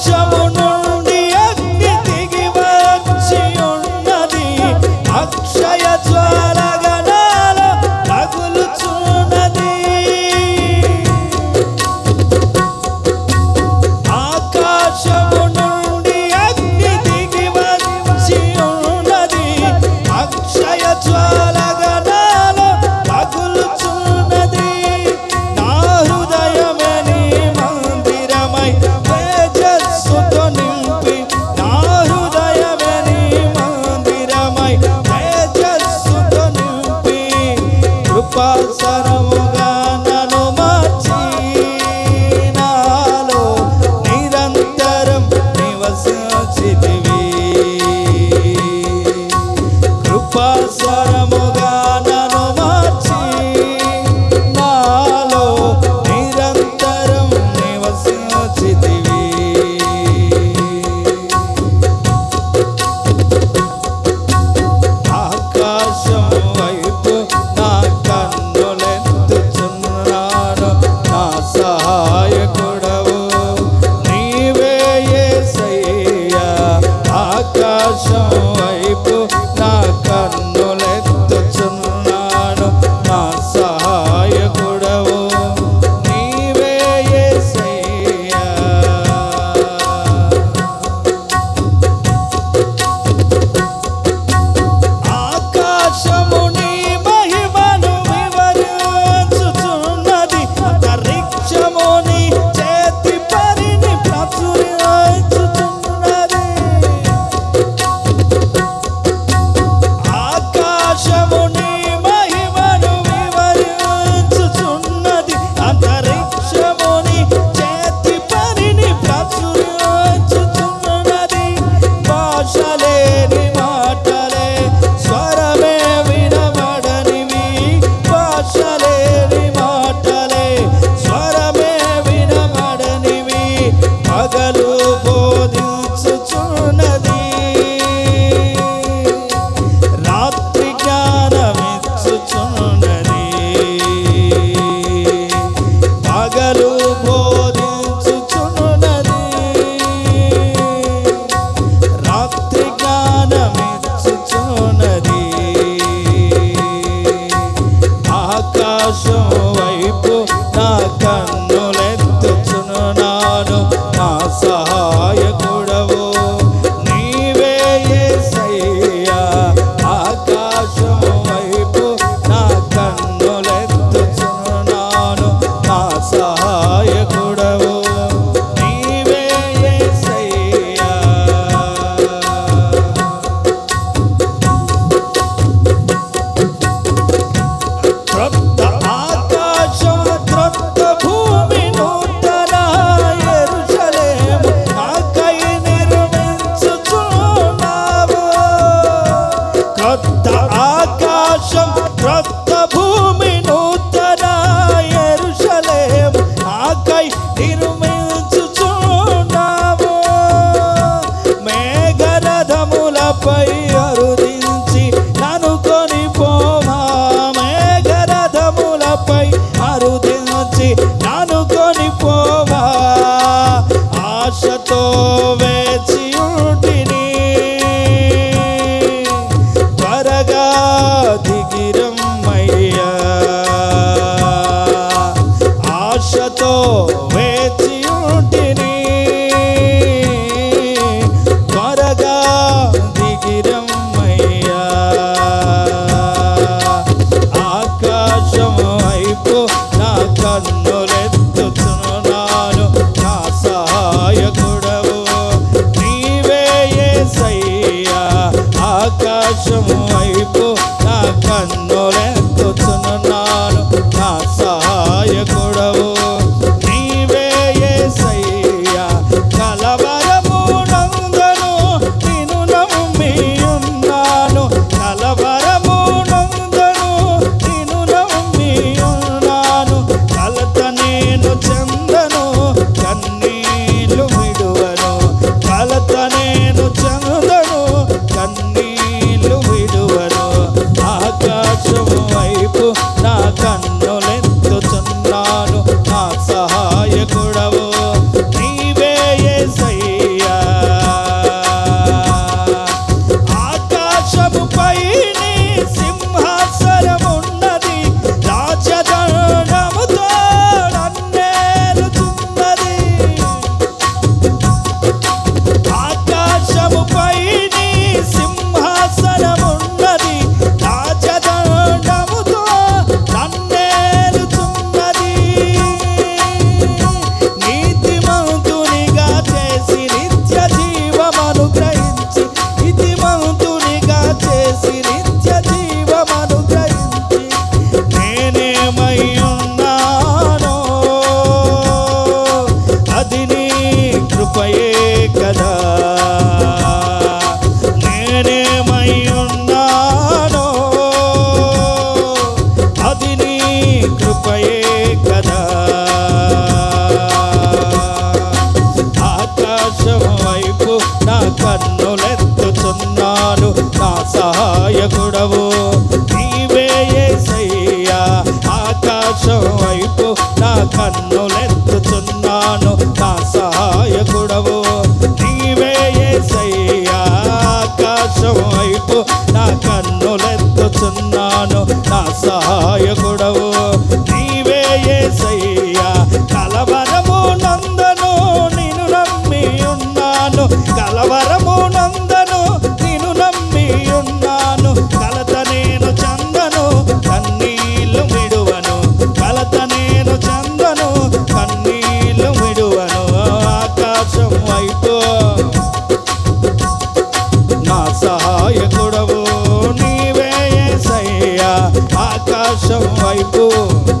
Chama వచ్చి నానుకొని పో flores కదా. నేనేమై ఉన్నానో అది నీ కృపయే కదా. ఆకాశం వైపు నా కన్నులెత్తుచున్నాను నా సహాయకుడవు నీవే యేసయ్యా ఆకాశం వైపు నా కన్నులెత్తుచున్నాను నా సహాయకుడవు. నీవే యేసయ్యా ఆకాశం వైపు నా కన్నులెత్తుచున్నాను నా సహాయకుడవు. నీవే యేసయ్యా Oh.